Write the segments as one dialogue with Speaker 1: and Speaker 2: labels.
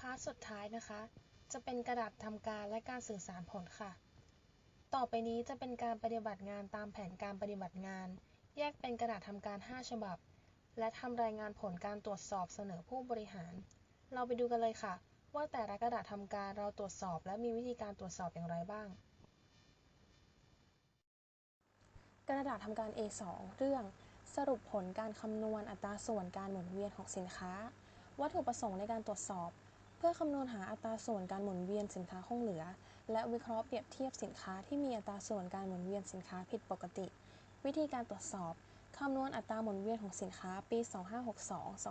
Speaker 1: พาร์ทสุดท้ายนะคะ จะเป็นกระดาษทำการและการสื่อสารผลค่ะ ต่อไปนี้จะเป็นการปฏิบัติงานตามแผนการปฏิบัติงาน แยกเป็นกระดาษทำการ 5 ฉบับ และทำรายงานผลการตรวจสอบเสนอผู้บริหาร เราไปดูกันเลยค่ะ ว่าแต่ละกระดาษทำการเราตรวจสอบ และมีวิธีการตรวจสอบอย่างไรบ้าง
Speaker 2: กระดาษทำการ A2 เรื่อง สรุปผลการคำนวณอัตราส่วนการหมุนเวียนของสินค้าวัตถุประสงค์ในการตรวจสอบ เพื่อคำนวณหาอัตราส่วนการหมุนเวียนสินค้าคงเหลือ และวิเคราะห์เปรียบเทียบสินค้าที่มีอัตราส่วนการหมุนเวียนสินค้าผิดปกติ วิธีการตรวจสอบคำนวณอัตราหมุนเวียนของสินค้าปี 2562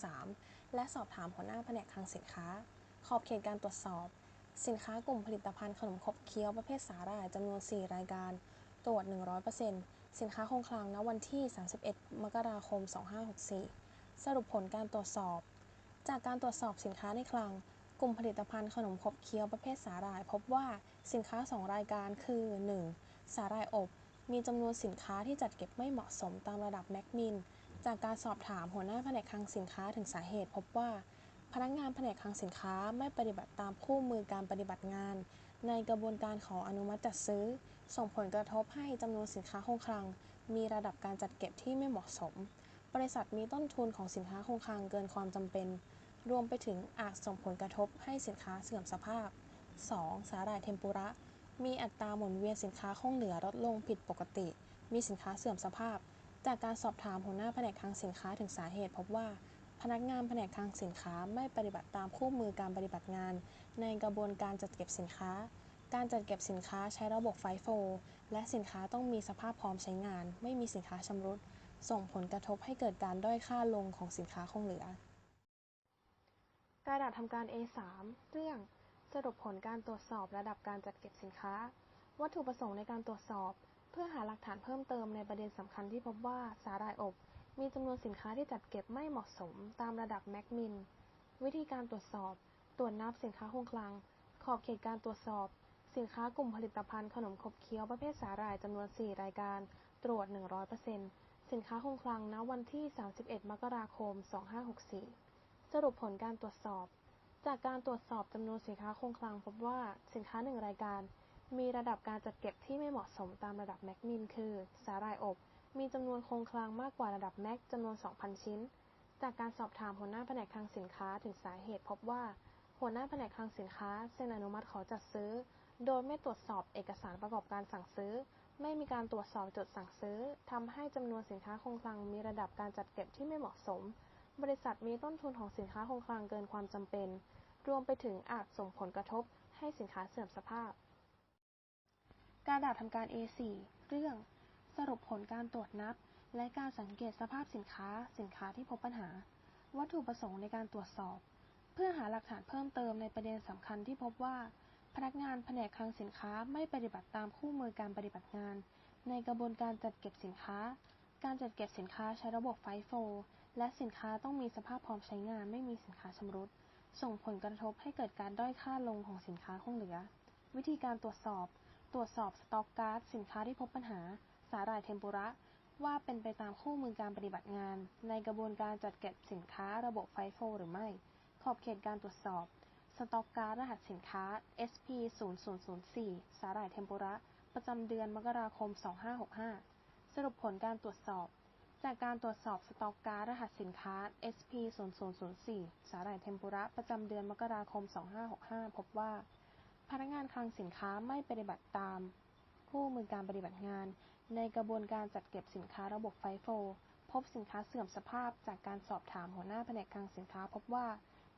Speaker 2: 2563 และสอบถามหัวหน้าแผนกคลังสินค้า ขอบเขตการตรวจสอบ สินค้ากลุ่มผลิตภัณฑ์ขนมขบเคี้ยวประเภทสาหร่ายจำนวน 4 รายการ ตรวจ 100%สินค้าคงคลังณวันที่ 31 มกราคม 2564 สรุปผลการตรวจสอบ จากการตรวจสอบสินค้าในคลัง กลุ่มผลิตภัณฑ์ขนมขบเคี้ยวประเภทสาหร่าย พบว่าสินค้า 2 รายการคือ 1. สาหร่ายอบ มีจำนวนสินค้าที่จัดเก็บไม่เหมาะสมตามระดับแมคมิน จากการสอบถามหัวหน้าแผนกคลังสินค้าถึงสาเหตุ พบว่า พนักงานแผนกคลังสินค้าไม่ปฏิบัติตามคู่มือการปฏิบัติงาน ในกระบวนการขออนุมัติจัดซื้อ ส่งผลกระทบให้จำนวนสินค้าคงคลัง มีระดับการจัดเก็บที่ไม่เหมาะสม บริษัทมีต้นทุนของสินค้าคงคลังเกินความจำเป็น รวมไปถึงอาจส่งผลกระทบให้สินค้าเสื่อมสภาพ 2. สาหร่ายเทมปุระ มีอัตราหมุนเวียนสินค้าคงเหลือลดลงผิดปกติ มีสินค้าเสื่อมสภาพ จากการสอบถามหัวหน้าแผนกคลังสินค้าถึงสาเหตุ พบว่า พนักงานแผนกคลังสินค้าไม่ปฏิบัติตามคู่มือการปฏิบัติงาน ในกระบวนการจัดเก็บสินค้า การจัดเก็บสินค้าใช้ระบบไฟโฟและสินค้าต้องมีสภาพพร้อมใช้งาน ไม่มีสินค้าชำรุด ส่งผลกระทบให้เกิดการด้อยค่าลงของสินค้าคงเหลือ กระดาษทำการ A3 เรื่อง สรุปผลการตรวจสอบระดับการจัดเก็บสินค้า วัตถุประสงค์ในการตรวจสอบ เพื่อหาหลักฐานเพิ่มเติมในประเด็นสำคัญที่พบว่าสาหร่ายอบ มีจำนวนสินค้าที่จัดเก็บไม่เหมาะสม ตามระดับแมคมิน วิธีการตรวจสอบ ตรวจนับสินค้าคงคลัง ขอบเขตการตรวจสอบ สินค้ากลุ่มผลิตภัณฑ์ขนมขบเคี้ยวประเภทสาหร่ายจำนวน 4 รายการ ตรวจ 100%สินค้าคงคลังณวันที่ 31 มกราคม 2564 สรุปผลการตรวจสอบ จากการตรวจสอบจำนวนสินค้าคงคลังพบว่าสินค้า1รายการ มีระดับการจัดเก็บที่ไม่เหมาะสมตามระดับแมคมินคือ สาหร่ายอบ มีจำนวนคงคลังมากกว่าระดับแมคจำนวน 2,000 ชิ้น จากการสอบถามหัวหน้าแผนกคลังสินค้าถึงสาเหตุพบว่า หัวหน้าแผนกคลังสินค้าเซ็นอนุมัติขอจัดซื้อ โดยไม่ตรวจสอบเอกสารประกอบการสั่งซื้อ ไม่มีการตรวจสอบจดสั่งซื้อทำให้จำนวนสินค้าคงคลังมีระดับการจัดเก็บที่ไม่เหมาะสม บริษัทมีต้นทุนของสินค้าคงคลังเกินความจำเป็น รวมไปถึงอาจส่งผลกระทบให้สินค้าเสื่อมสภาพ กระดาษทำการ A4 เรื่อง สรุปผลการตรวจนับ และการสังเกตสภาพสินค้า สินค้าที่พบปัญหา วัตถุประสงค์ในการตรวจสอบ เพื่อหาหลักฐานเพิ่มเติมในประเด็นสำคัญที่พบว่า พนักงานแผนกคลังสินค้าไม่ปฏิบัติตามคู่มือการปฏิบัติงาน ในกระบวนการจัดเก็บสินค้า การจัดเก็บสินค้าใช้ระบบไฟโฟ และสินค้าต้องมีสภาพพร้อมใช้งาน ไม่มีสินค้าชำรุด ส่งผลกระทบให้เกิดการด้อยค่าลงของสินค้าคงเหลือ วิธีการตรวจสอบ ตรวจสอบสต็อกการ์ดสินค้าที่พบปัญหา สาหร่ายเทมปุระ ว่าเป็นไปตามคู่มือการปฏิบัติงาน ในกระบวนการจัดเก็บสินค้าระบบไฟโฟหรือไม่ ขอบเขตการตรวจสอบสต็อกการ์ดรหัสสินค้า SP 0004สาหร่ายเทมปุระ ประจำเดือนมกราคม 2565 สรุปผลการตรวจสอบ จากการตรวจสอบสต็อกการรหัสสินค้า SP 0004สาหร่ายเทมปุระประจำเดือนมกราคม 2565 พบว่า พนักงานคลังสินค้าไม่ปฏิบัติตาม คู่มือการปฏิบัติงาน ในกระบวนการจัดเก็บสินค้าระบบไฟโฟ พบสินค้าเสื่อมสภาพจากการสอบถามหัวหน้าแผนกคลังสินค้า พบว่า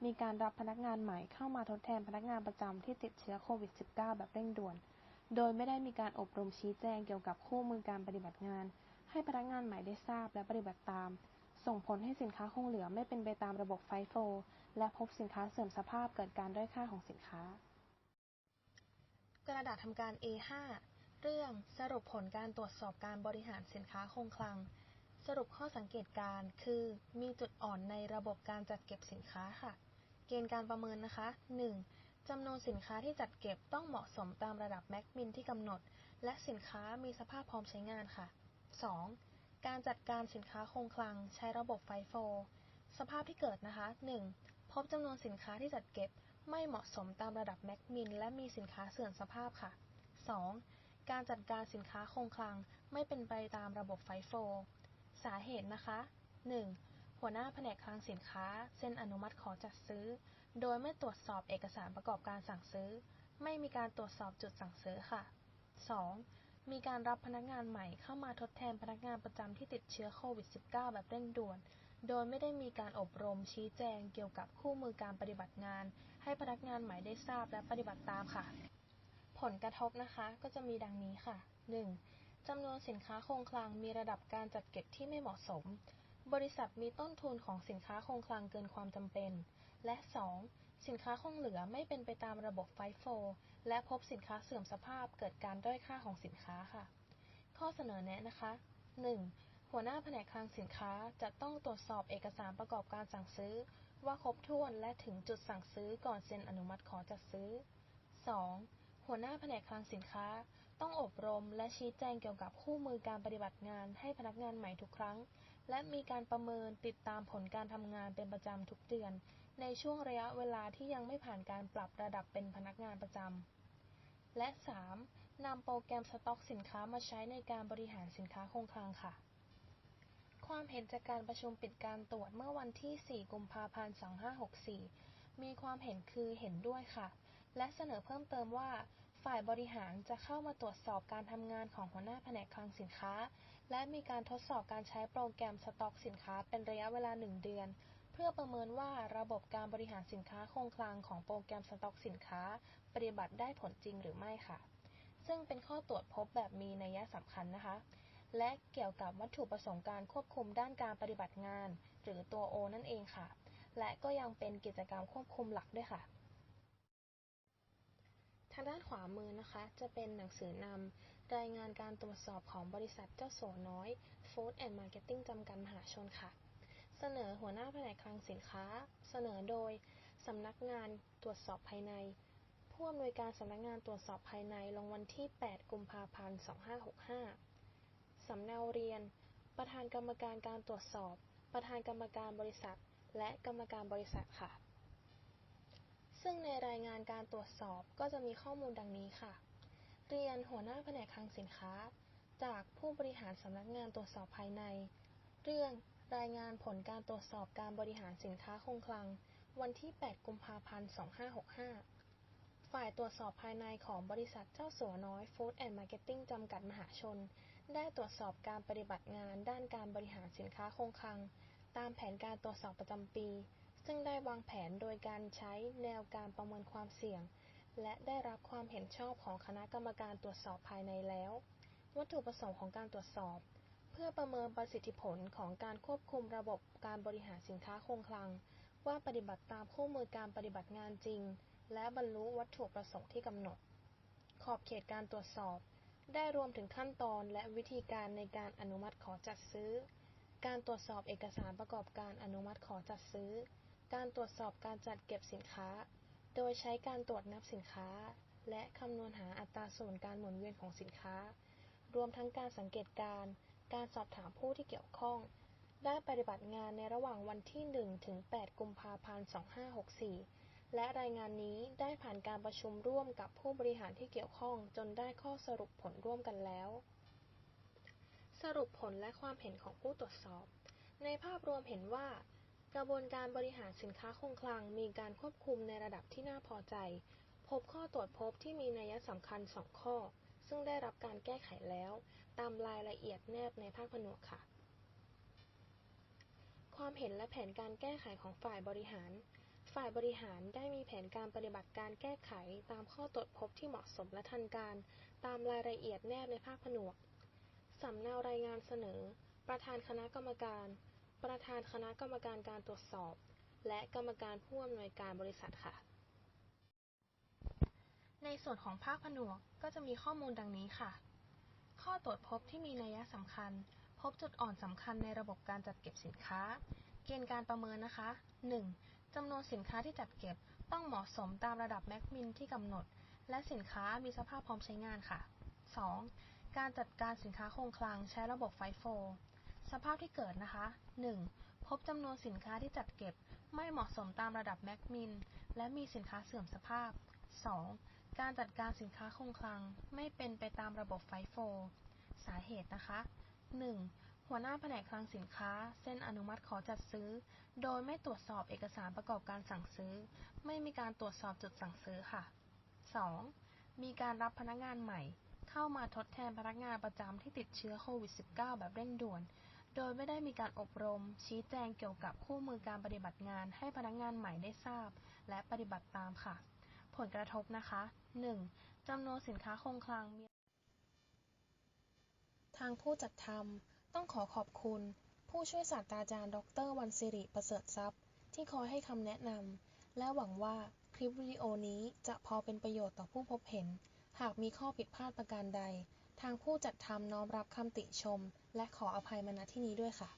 Speaker 2: มีการรับพนักงานใหม่เข้ามาทดแทนพนักงานประจำที่ติดเชื้อโควิด -19 แบบเร่งด่วน โดยไม่ได้มีการอบรมชี้แจงเกี่ยวกับคู่มือการปฏิบัติงาน ให้พนักงานใหม่ได้ทราบและปฏิบัติตาม ส่งผลให้สินค้าคงเหลือไม่เป็นไปตามระบบไฟโฟและพบสินค้าเสื่อมสภาพเกิดการด้อยค่าของสินค้า
Speaker 1: กระดาษทำการ A5 เรื่องสรุปผลการตรวจสอบการบริหารสินค้าคงคลัง สรุปข้อสังเกตการคือ มีจุดอ่อนในระบบการจัดเก็บสินค้าค่ะ เกณฑ์การประเมินนะคะ 1. จำนวนสินค้าที่จัดเก็บต้องเหมาะสมตามระดับแมคมินที่กำหนด และสินค้ามีสภาพพร้อมใช้งานค่ะ 2. การจัดการสินค้าคงคลังใช้ระบบไฟโฟ สภาพที่เกิดนะคะ 1. พบจำนวนสินค้าที่จัดเก็บไม่เหมาะสมตามระดับแมคมิลและมีสินค้าเสื่อมสภาพค่ะ 2. การจัดการสินค้าคงคลังไม่เป็นไปตามระบบไฟโฟ สาเหตุนะคะ 1. หัวหน้าแผนกคลังสินค้าเซ็นอนุมัติขอจัดซื้อ โดยไม่ตรวจสอบเอกสารประกอบการสั่งซื้อ ไม่มีการตรวจสอบจุดสั่งซื้อค่ะ 2. มีการรับพนักงานใหม่เข้ามาทดแทนพนักงานประจำที่ติดเชื้อโควิด -19 แบบเร่งด่วน โดยไม่ได้มีการอบรมชี้แจงเกี่ยวกับคู่มือการปฏิบัติงาน ให้พนักงานใหม่ได้ทราบและปฏิบัติตามค่ะ ผลกระทบนะคะก็จะมีดังนี้ค่ะ 1. จำนวนสินค้าคงคลังมีระดับการจัดเก็บที่ไม่เหมาะสม บริษัทมีต้นทุนของสินค้าคงคลังเกินความจำเป็น และ 2. สินค้าคงเหลือไม่เป็นไปตามระบบไฟโฟและพบสินค้าเสื่อมสภาพเกิดการด้อยค่าของสินค้าค่ะ ข้อเสนอแนะนะคะ 1. หัวหน้าแผนกคลังสินค้าจะต้องตรวจสอบเอกสารประกอบการสั่งซื้อ ว่าครบถ้วนและถึงจุดสั่งซื้อก่อนเซ็นอนุมัติขอจัดซื้อ 2. หัวหน้าแผนกคลังสินค้า ต้องอบรมและชี้แจงเกี่ยวกับคู่มือการปฏิบัติงานให้พนักงานใหม่ทุกครั้ง และมีการประเมินติดตามผลการทำงานเป็นประจำทุกเดือน ในช่วงระยะเวลาที่ยังไม่ผ่านการปรับระดับเป็นพนักงานประจำ และ 3. นำโปรแกรมสต็อกสินค้ามาใช้ในการบริหารสินค้าคงคลังค่ะ ความเห็นจากการประชุมปิดการตรวจเมื่อวันที่ 4 กุมภาพันธ์ 2564 มีความเห็นคือเห็นด้วยค่ะ และเสนอเพิ่มเติมว่า ฝ่ายบริหารจะเข้ามาตรวจสอบการทำงานของหัวหน้าแผนกคลังสินค้า และมีการทดสอบการใช้โปรแกรมสต็อกสินค้าเป็นระยะเวลา 1 เดือน พื่อประเมินว่าระบบการบริหารสินค้าคงคลังของโปรแกรมสต็อกสินค้า ปฏิบัติได้ผลจริงหรือไม่ค่ะ ซึ่งเป็นข้อตรวจพบแบบมีนัยสำคัญนะคะ และเกี่ยวกับวัตถุประสงค์การควบคุมด้านการปฏิบัติงาน หรือตัว O นั่นเองค่ะ และก็ยังเป็นกิจกรรมควบคุมหลักด้วยค่ะทางด้านขวามือนะคะ จะเป็นหนังสือนำรายงานการตรวจสอบของบริษัทเจ้าสัวน้อย Food and Marketing จำกัดมหาชนค่ะ เสนอหัวหน้าแผนกคลังสินค้า เสนอโดย สำนักงานตรวจสอบภายใน ผู้อำนวยการสำนักงานตรวจสอบภายในลงวันที่ 8 กุมภาพันธ์ 2565 สำเนาเรียน ประธานกรรมการการตรวจสอบ ประธานกรรมการบริษัท และกรรมการบริษัทค่ะ ซึ่งในรายงานการตรวจสอบก็จะมีข้อมูลดังนี้ค่ะ เรียนหัวหน้าแผนกคลังสินค้า จากผู้บริหารสำนักงานตรวจสอบภายใน เรื่อง รายงานผลการตรวจสอบการบริหารสินค้าคงคลัง วันที่ 8 กุมภาพันธ์ 2565 ฝ่ายตรวจสอบภายในของบริษัทเจ้าสัวน้อย Food and Marketing จำกัดมหาชน ได้ตรวจสอบการปฏิบัติงานด้านการบริหารสินค้าคงคลัง ตามแผนการตรวจสอบประจำปี ซึ่งได้วางแผนโดยการใช้แนวการประเมินความเสี่ยง และได้รับความเห็นชอบของคณะกรรมการตรวจสอบภายในแล้ว วัตถุประสงค์ของการตรวจสอบ พื่อประเมินประสิทธิผลของการควบคุมระบบการบริหารสินค้าคงคลัง ว่าปฏิบัติตามคู่มือการปฏิบัติงานจริง และบรรลุวัตถุประสงค์ที่กำหนด ขอบเขตการตรวจสอบ ได้รวมถึงขั้นตอนและวิธีการในการอนุมัติขอจัดซื้อ การตรวจสอบเอกสารประกอบการอนุมัติขอจัดซื้อ การตรวจสอบการจัดเก็บสินค้า โดยใช้การตรวจนับสินค้า และคำนวณหาอัตราส่วนการหมุนเวียนของสินค้า รวมทั้งการสังเกตการณ์ การสอบถามผู้ที่เกี่ยวข้อง ได้ปฏิบัติงานในระหว่างวันที่ 1 ถึง 8 กุมภาพันธ์ 2564 และรายงานนี้ได้ผ่านการประชุมร่วมกับผู้บริหารที่เกี่ยวข้องจนได้ข้อสรุปผลร่วมกันแล้ว สรุปผลและความเห็นของผู้ตรวจสอบ ในภาพรวมเห็นว่า กระบวนการบริหารสินค้าคงคลังมีการควบคุมในระดับที่น่าพอใจ พบข้อตรวจพบที่มีนัยสำคัญ 2 ข้อซึ่งได้รับการแก้ไขแล้ว ตามรายละเอียดแนบในภาคผนวกค่ะ ความเห็นและแผนการแก้ไขของฝ่ายบริหาร ฝ่ายบริหารได้มีแผนการปฏิบัติการแก้ไขตามข้อตรวจพบที่เหมาะสมและทันการ ตามรายละเอียดแนบในภาคผนวก สำเนารายงานเสนอ ประธานคณะกรรมการ ประธานคณะกรรมการการตรวจสอบ และกรรมการผู้อำนวยการบริษัทค่ะในส่วนของภาคผนวกก็จะมีข้อมูลดังนี้ค่ะ ข้อตรวจพบที่มีนัยสำคัญ พบจุดอ่อนสำคัญในระบบการจัดเก็บสินค้า เกณฑ์การประเมินนะคะ 1. จำนวนสินค้าที่จัดเก็บต้องเหมาะสมตามระดับแมคมิลที่กำหนด และสินค้ามีสภาพพร้อมใช้งานค่ะ 2. การจัดการสินค้าคงคลังใช้ระบบไฟโฟสภาพที่เกิดนะคะ 1. พบจำนวนสินค้าที่จัดเก็บ ไม่เหมาะสมตามระดับแมคมิลและมีสินค้าเสื่อมสภาพ 2. การจัดการสินค้าคงคลังไม่เป็นไปตามระบบไฟโฟสาเหตุนะคะ 1. หัวหน้าแผนกคลังสินค้า เซ็นอนุมัติขอจัดซื้อ โดยไม่ตรวจสอบเอกสารประกอบการสั่งซื้อ ไม่มีการตรวจสอบจุดสั่งซื้อค่ะ 2. มีการรับพนักงานใหม่ เข้ามาทดแทนพนักงานประจำที่ติดเชื้อโควิด -19 แบบเร่งด่วน โดยไม่ได้มีการอบรม ชี้แจงเกี่ยวกับคู่มือการปฏิบัติงานให้พนักงานใหม่ได้ทราบ และปฏิบัติตามค่ะ ผลกระทบนะคะ 1. จำนวนสินค้าคงคลังมีทางผู้จัดทำต้องขอขอบคุณ ผู้ช่วยศาสตราจารย์ ดร วันศิริประเสริฐทรัพย์ ที่คอยให้คำแนะนำและหวังว่าคลิปวิดีโอนี้จะพอเป็นประโยชน์ต่อผู้พบเห็น หากมีข้อผิดพลาดประการใด ทางผู้จัดทำน้อมรับคำติชม และขออภัยมาณที่นี้ด้วยค่ะ